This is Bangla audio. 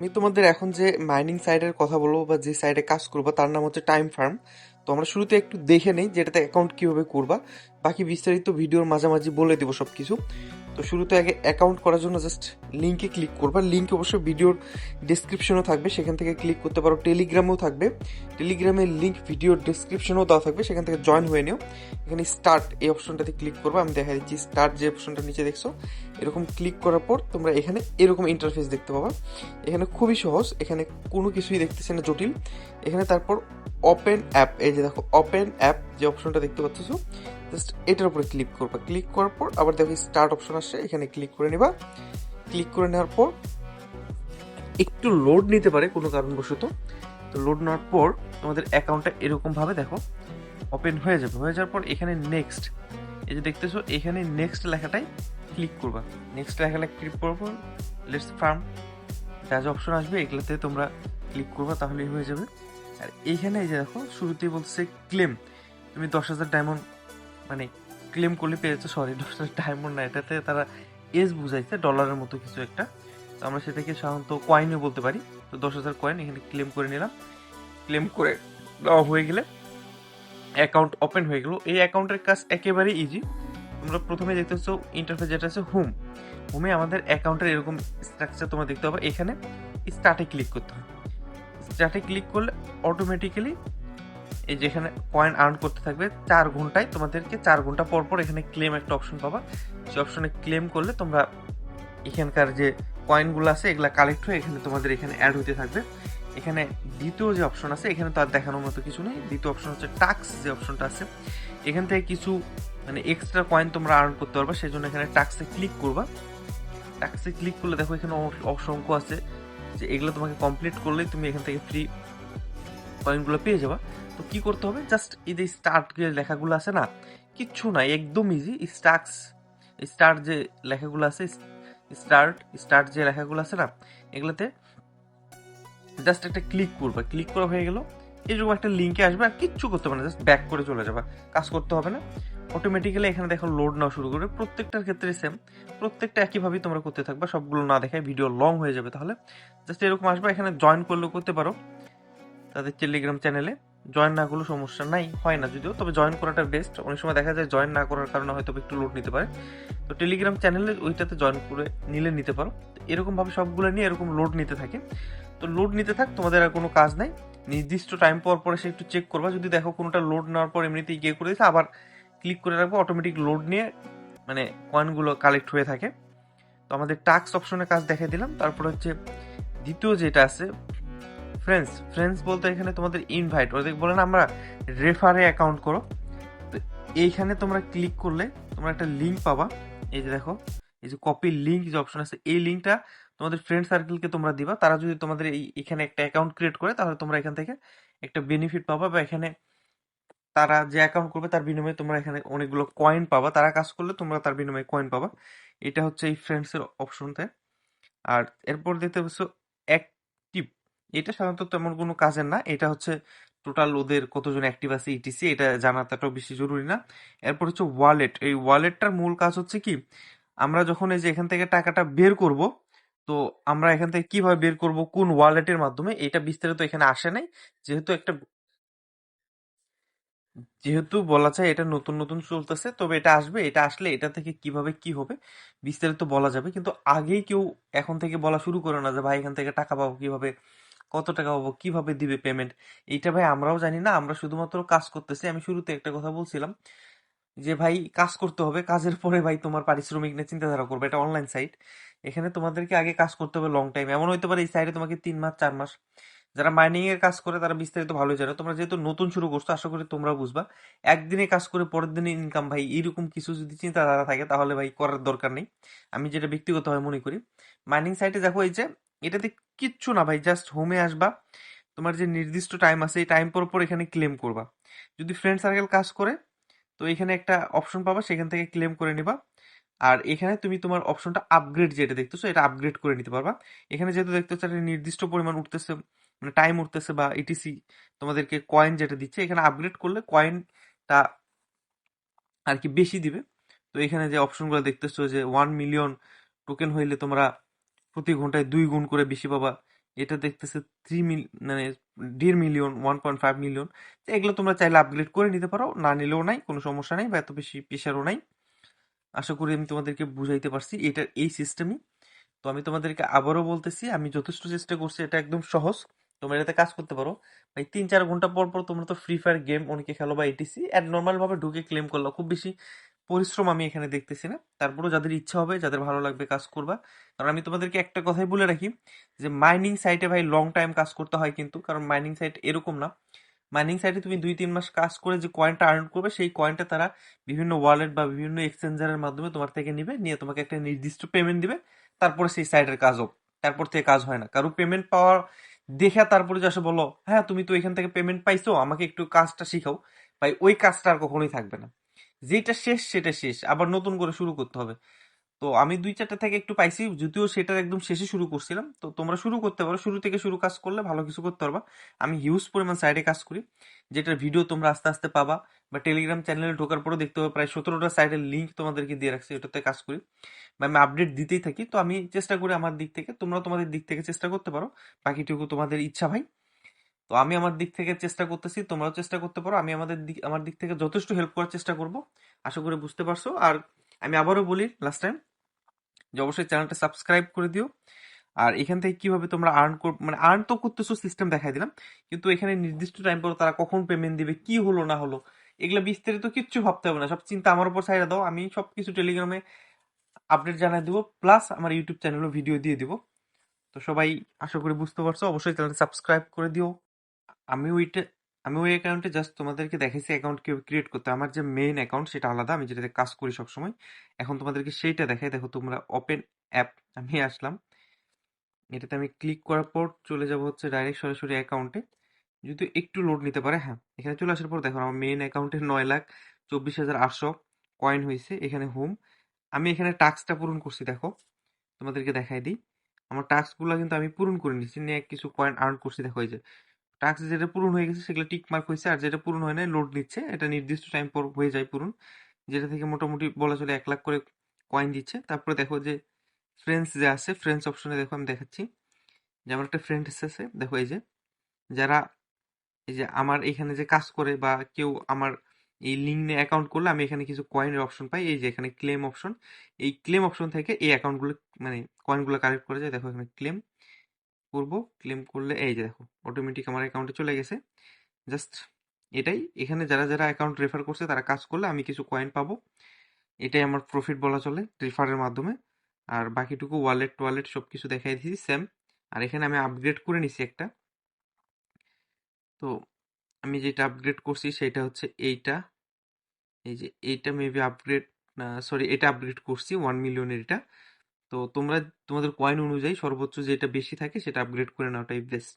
আমি তোমাদের এখন যে মাইনিং সাইডের কথা বলব বা যে সাইডে কাজ করব, তার নাম হচ্ছে টাইম ফার্ম তো আমরা শুরুতে একটু দেখে নেই যেটাতে অ্যাকাউন্ট কীভাবে করবা। বাকি বিস্তারিত ভিডিওর মাঝামাঝি বলে দেবো সব কিছু তো শুরুতে আগে অ্যাকাউন্ট করার জন্য জাস্ট লিঙ্কে ক্লিক করবা। লিঙ্ক অবশ্যই ভিডিওর ডিসক্রিপশনও থাকবে। সেখান থেকে ক্লিক করতে পারো। টেলিগ্রামেও থাকবে। টেলিগ্রামের লিঙ্ক ভিডিওর ডিসক্রিপশনেও দেওয়া থাকবে। সেখান থেকে জয়েন হয়ে নিও। এখানে স্টার্ট এই অপশনটাতে ক্লিক করবা। আমি দেখা দিচ্ছি স্টার্ট যে অপশনটা নিচে দেখছ, এরকম ক্লিক করার পর তোমরা এখানে এরকম ইন্টারফেস দেখতে পাবা। এখানে খুবই সহজ। এখানে কোনো কিছুই দেখতেছে না, জটিল। এখানে তারপর ওপেন অ্যাপ এই যে দেখো ওপেন অ্যাপ যে অপশনটা দেখতে পাচ্ছ জাস্ট এটার উপরে ক্লিক করবা। ক্লিক করার পর আবার দেখো স্টার্ট অপশন আসছে, এখানে ক্লিক করে নিবা। ক্লিক করে নেওয়ার পর একটু লোড নিতে পারে কোনো কারণবশত। তো লোড নেওয়ার পর তোমাদের অ্যাকাউন্টটা এরকমভাবে দেখো ওপেন হয়ে যাবে। হয়ে যাওয়ার পর এখানে নেক্সট এই যে দেখতেছো, এখানে নেক্সট লেখাটাই ক্লিক করবা। নেক্সট লেখাটা ক্লিক করব লেটস ফার্ম যা যা অপশন আসবে, এগুলোতে তোমরা ক্লিক করবা, তাহলেই হয়ে যাবে। আর এইখানে এই যে দেখো, শুরুতেই বলছে ক্লেম তুমি দশ হাজার ডায়মন্ড মানে ক্লেম করলে পেয়েছ সরি ডায়মন্ড না এটাতে তারা এস বুঝাইছে ডলারের মতো কিছু একটা। তো আমরা সেটাকে সাধারণত কয়েনও বলতে পারি। তো দশ হাজার কয়েন এখানে ক্লেম করে নিলাম। ক্লেম করে দেওয়া হয়ে গেলে অ্যাকাউন্ট ওপেন হয়ে গেল। এই অ্যাকাউন্টের কাজ একেবারে ইজি তোমরা প্রথমে দেখতেছো ইন্টারফেস যেটা আছে হোম হোমে আমাদের অ্যাকাউন্টের এরকম স্ট্রাকচার তোমরা দেখতে পাবে। এখানে স্টার্টে ক্লিক করতে হবে স্টার্টে ক্লিক করলে অটোমেটিক্যালি এই যেখানে কয়েন আর্ন করতে থাকবে, চার ঘন্টায় তোমাদেরকে চার ঘণ্টা পর পর এখানে ক্লেম একটা অপশন পাবা। সেই অপশনে ক্লেম করলে তোমরা এখানকার যে কয়েনগুলো আছে, এগুলো কালেক্ট হয়ে এখানে তোমাদের এখানে অ্যাড হতে থাকবে। এখানে দ্বিতীয় যে অপশন আছে, এখানে তো আর দেখানোর মতো কিছু নেই। দ্বিতীয় অপশন হচ্ছে টাক্স যে অপশনটা আছে। এখান থেকে কিছু মানে এক্সট্রা কয়েন তোমরা আর্ন করতে পারবে সেই জন্য এখানে টাক্সে ক্লিক করবা। টাক্সে ক্লিক করলে দেখো এখানে অসংখ্য আছে। যে এগুলো তোমাকে কমপ্লিট করলেই তুমি এখান থেকে ফ্রি কয়েনগুলো পেয়ে যাবা। তো কি করতে হবে? জাস্ট এই যে স্টার্ট যে লেখাগুলো আছে না, কিচ্ছু না একদম ইজি স্টার্টস স্টার্ট যে লেখাগুলো আছে স্টার্ট স্টার্ট যে লেখাগুলো আছে না, এগুলোতে জাস্ট একটা ক্লিক করবে। ক্লিক করা হয়ে গেল, এরকম একটা লিঙ্কে আসবে আর কিচ্ছু করতে হবে না জাস্ট ব্যাক করে চলে যাবে। কাজ করতে হবে না। অটোমেটিক্যালি এখানে দেখো লোড নেওয়া শুরু করবে। প্রত্যেকটার ক্ষেত্রে সেম প্রত্যেকটা একইভাবেই তোমরা করতে থাকবা। সবগুলো না দেখায় ভিডিও লং হয়ে যাবে তাহলে। জাস্ট এরকম আসবে, এখানে জয়েন করলেও করতে পারো। তাদের টেলিগ্রাম চ্যানেলে জয়েন না করলেও সমস্যা নাই, হয় না যদিও, তবে জয়েন করাটা বেস্ট অনেক সময় দেখা যায় জয়েন না করার কারণে হয়তো একটু লোড নিতে পারে। তো টেলিগ্রাম চ্যানেলে ওইটাতে জয়েন করে নিলে নিতে পারো। এরকমভাবে সবগুলো নিয়ে এরকম লোড নিতে থাকে। তো লোড নিতে থাক, তোমাদের আর কোনো কাজ নাই। নির্দিষ্ট টাইম পর পরে সে একটু চেক করবা। যদি দেখো কোনোটা লোড নেওয়ার পর এমনিতেই গিয়ে করে দিচ্ছে আবার ক্লিক করে রাখব অটোমেটিক লোড নিয়ে মানে কয়েনগুলো কালেক্ট হয়ে থাকে। তো আমাদের টাক্স অপশনে কাজ দেখাই দিলাম। তারপর হচ্ছে দ্বিতীয় যেটা আছে ফ্রেন্ডস ফ্রেন্ডস বলতে এখানে তোমাদের ইনভাইট ওদের বলে না, আমরা রেফারে অ্যাকাউন্ট করো। তো এইখানে তোমরা ক্লিক করলে তোমরা একটা লিঙ্ক পাবা। এই যে দেখো, এই যে কপি লিঙ্ক যে অপশন আছে, এই লিঙ্কটা তোমাদের ফ্রেন্ড সার্কেলকে তোমরা দিবা। তারা যদি তোমাদের এই, এখানে একটা অ্যাকাউন্ট ক্রিয়েট করে, তাহলে তোমরা এখান থেকে একটা বেনিফিট পাবা বা এখানে তারা যে অ্যাকাউন্ট করবে, তার বিনিময়ে তোমরা এখানে অনেকগুলো কয়েন পাবা। তারা কাজ করলে তোমরা তার বিনিময়ে কয়েন পাবা। এটা হচ্ছে এই ফ্রেন্ডসের অপশনতে আর এরপর দেখতে পাচ্ছ অ্যাক্টিভ এটা সাধারণত তেমন কোনো কাজের না। এটা হচ্ছে টোটাল ওদের কতজন অ্যাক্টিভ আছে ইটিসি এটা জানাটাও বেশি জরুরি না। এরপর হচ্ছে ওয়ালেট এই ওয়ালেটটার মূল কাজ হচ্ছে কি, আমরা যখন এই যে এখান থেকে টাকাটা বের করব, তো আমরা এখান থেকে কীভাবে বের করব, কোন ওয়ালেটের মাধ্যমে, এটা বিস্তারিত এখানে আসে নাই। যেহেতু একটা যেহেতু বলা যায় এটা নতুন নতুন চলতেছে, তবে এটা আসবে, এটা আসলে এটা থেকে কীভাবে কি হবে, বিস্তারিত বলা যাবে। কিন্তু আগেই কেউ এখন থেকে বলা শুরু করে না যে, ভাই, এখান থেকে টাকা পাবো কীভাবে? কত টাকা পাবো, কীভাবে দিবে পেমেন্ট এইটা ভাই আমরাও জানি না, আমরা শুধুমাত্র কাজ করতেছি। আমি শুরুতে একটা কথা বলছিলাম যে, ভাই, কাজ করতে হবে, কাজের পরে ভাই তোমার পারিশ্রমিক নিয়ে চিন্তাধারা করবে। এটা অনলাইন সাইট এখানে তোমাদেরকে আগে কাজ করতে হবে লং টাইম এমন হইতে পারে এই সাইডে তোমাকে তিন মাস, চার মাস। যারা মাইনিং এর কাজ করে, তারা বিস্তারিত ভালো জানো। তোমরা যেহেতু নতুন শুরু করছ, আশা করি তোমরা বুঝবা। একদিনে কাজ করে পরের দিনে ইনকাম ভাই এরকম কিছু যদি চিন্তাধারা থাকে, তাহলে ভাই করার দরকার নেই। আমি যেটা ব্যক্তিগতভাবে মনে করি মাইনিং সাইটে দেখো এই যে এটাতে কিচ্ছু না ভাই জাস্ট হোমে আসবা। তোমার যে নির্দিষ্ট টাইম আছে, এই টাইম পর পর এখানে ক্লেম করবা। যদি ফ্রেন্ড সার্কেল কাজ করে, তো এখানে একটা অপশন পাবা, সেখান থেকে ক্লেম করে নিবা। আর এখানে তুমি তোমার অপশনটা আপগ্রেড যেটা দেখতেছো, এটা আপগ্রেড করে নিতে পারবা। এখানে যেহেতু দেখতেছো একটা নির্দিষ্ট পরিমাণ উঠতেছে মানে টাইম উঠতেছে বা ইটিসি তোমাদেরকে কয়েন যেটা দিচ্ছে, এখানে আপগ্রেড করলে কয়েনটা আর কি বেশি দিবে। তো এখানে যে অপশনগুলো দেখতেছো যে ওয়ান মিলিয়ন টোকেন হইলে তোমরা প্রতি ঘন্টায় দুই গুণ করে বেশি পাবা। এটা দেখতেছে থ্রি মিল মানে দেড় million one point five million এগুলো তোমরা চাইলে আপগ্রেড করে নিতে পারো। না নিলেও নাই, কোনো সমস্যা নাই বা এত বেশি প্রেশারও নাই। আশা করি আমি তোমাদেরকে বুঝাইতে পারছি এটার এই সিস্টেমই তো আমি তোমাদেরকে আবারও বলতেছি, আমি যথেষ্ট চেষ্টা করছি, এটা একদম সহজ। তোমরা এটাতে কাজ করতে পারো। ভাই, তিন চার ঘণ্টা পর পর তোমরা তো ফ্রি ফায়ার গেম অনেকে খেলো বা এটিসি আর নর্মালভাবে ঢুকে ক্লেম করল। খুব বেশি পরিশ্রম আমি এখানে দেখতেছি না। তারপরেও যাদের ইচ্ছা হবে, যাদের ভালো লাগবে কাজ করবা। কারণ আমি তোমাদেরকে একটা কথাই বলে রাখি যে মাইনিং সাইটে ভাই লং টাইম কাজ করতে হয় কিন্তু, কারণ মাইনিং সাইট এরকম না। মাইনিং সাইটে তুমি দুই তিন মাস কাজ করে যে কয়েনটা আর্ন করবে, সেই কয়েনটা তারা বিভিন্ন ওয়ালেট বা বিভিন্ন এক্সচেঞ্জারের মাধ্যমে তোমার থেকে নিবে, নিয়ে তোমাকে একটা নির্দিষ্ট পেমেন্ট দিবে, তারপরে সেই সাইটের কাজ হোক তারপর থেকে কাজ হয় না। কারও পেমেন্ট পাওয়ার দেখে তারপরে যে আসে বলো হ্যাঁ তুমি তো এখান থেকে পেমেন্ট পাইছো, আমাকে একটু কাজটা শিখাও। ভাই, ওই কাজটা আর কখনোই থাকবে না। যেটা শেষ, সেটা শেষ। আবার নতুন করে শুরু করতে হবে। তো আমি দুই চারটা থেকে একটু পাইছি, যদিও সেটার একদম শেষে শুরু করছিলাম। তো তোমরা শুরু করতে পারো। শুরু থেকে শুরু কাজ করলে ভালো কিছু করতে পারবা। আমি হিউজ পরিমাণ সাইডে কাজ করি। যেটার ভিডিও তোমরা আস্তে আস্তে পাবা বা টেলিগ্রাম চ্যানেলে ঢোকার পরেও দেখতে পাবে প্রায় সতেরোটা সাইডের লিঙ্ক তোমাদেরকে দিয়ে রাখছি। এটাতে কাজ করি। বা আমি আপডেট দিতেই থাকি। তো আমি চেষ্টা করি আমার দিক থেকে। তোমরা তোমাদের দিক থেকে চেষ্টা করতে পারো। বাকিটুকু তোমাদের ইচ্ছা ভাই। তো আমি আমার দিক থেকে চেষ্টা করতেছি, তোমরাও চেষ্টা করতে পারো। আমি আমাদের দিক, আমার দিক থেকে যথেষ্ট হেল্প করার চেষ্টা করব। আশা করি বুঝতে পারছ। আর আমি আবারও বলি লাস্ট টাইম যে অবশ্যই চ্যানেলটা সাবস্ক্রাইব করে দিও। আর এখান থেকে কীভাবে তোমরা আর্ন কর মানে আর্ন তো করতেছো সিস্টেম দেখাই দিলাম। কিন্তু এখানে নির্দিষ্ট টাইম পর তারা কখন পেমেন্ট দিবে, কি হলো, না হলো, এগুলো বিস্তারিত কিচ্ছু ভাবতে হবে না। সব চিন্তা আমার উপর ছাইড়া দাও। আমি সব কিছু টেলিগ্রামে আপডেট জানাই দেবো প্লাস আমার ইউটিউব চ্যানেলও ভিডিও দিয়ে দিব। তো সবাই আশা করি বুঝতে পারছ। অবশ্যই চ্যানেলটা সাবস্ক্রাইব করে দিও। আমি ওইটা, আমি ওই অ্যাকাউন্টে জাস্ট তোমাদেরকে দেখাইছি অ্যাকাউন্ট ক্রিয়েট করতে। আমার যে মেইন অ্যাকাউন্ট সেটা আলাদা, আমি যেটাতে কাজ করি সবসময়। এখন তোমাদেরকে সেইটা দেখাই। দেখো তোমরা ওপেন অ্যাপ আমি আসলাম। এটাতে আমি ক্লিক করার পর চলে যাব হচ্ছে ডাইরেক্ট সরাসরি অ্যাকাউন্টে যদি একটু লোড নিতে পারে হ্যাঁ এখানে চলে আসার পর দেখো আমার মেইন অ্যাকাউন্টে নয় লাখ চব্বিশ হাজার আটশো কয়েন হয়েছে এখানে হোম আমি এখানে টাস্কটা পূরণ করছি, দেখো। তোমাদেরকে দেখাই দিই। আমার টাস্কগুলো কিন্তু আমি পূরণ করে নিচ্ছি নিয়ে কিছু কয়েন আর্ন করছি, দেখো এই যে। টাস্ক যেটা পূরণ হয়ে গেছে, সেগুলো টিক মার্ক হয়েছে, আর যেটা পূরণ হয় না লোড নিচ্ছে। এটা নির্দিষ্ট টাইম পর হয়ে যায় পূরণ। যেটা থেকে মোটামুটি বলা চলে এক লাখ করে কয়েন দিচ্ছে। তারপরে দেখো যে ফ্রেন্ডস যে আছে ফ্রেন্ডস অপশনে দেখো আমি দেখাচ্ছি। যে আমার একটা ফ্রেন্ড আছে দেখো এই যে, যারা এই যে আমার এখানে যে কাজ করে বা কেউ আমার এই লিঙ্ক নিয়ে অ্যাকাউন্ট করলে আমি এখানে কিছু কয়েনের অপশন পাই। এই যে এখানে ক্লেম অপশন এই ক্লেম অপশন থেকে এই অ্যাকাউন্টগুলো মানে কয়েনগুলো কালেক্ট করে যায়। দেখো এখানে ক্লেম করব ক্লেম করলে এই যে দেখো অটোমেটিক আমার অ্যাকাউন্টে চলে গেছে। জাস্ট এটাই। এখানে যারা যারা অ্যাকাউন্ট রেফার করছে, তারা কাজ করলে আমি কিছু কয়েন পাবো। এটাই আমার প্রফিট বলা চলে রেফারের মাধ্যমে। আর বাকিটুকু ওয়ালেট টোয়ালেট সব কিছু দেখাই দিয়েছি সেম আর এখানে আমি আপগ্রেড করে নিছি একটা। তো আমি যেটা আপগ্রেড করছি, সেটা হচ্ছে এইটা। এই যে এইটা মেবি আপগ্রেড সরি এটা আপগ্রেড করছি ওয়ান মিলিয়নের এটা। তো তোমরা তোমাদের কয়েন অনুযায়ী সর্বোচ্চ যেটা বেশি থাকে সেটা আপগ্রেড করে নাওটাই বেস্ট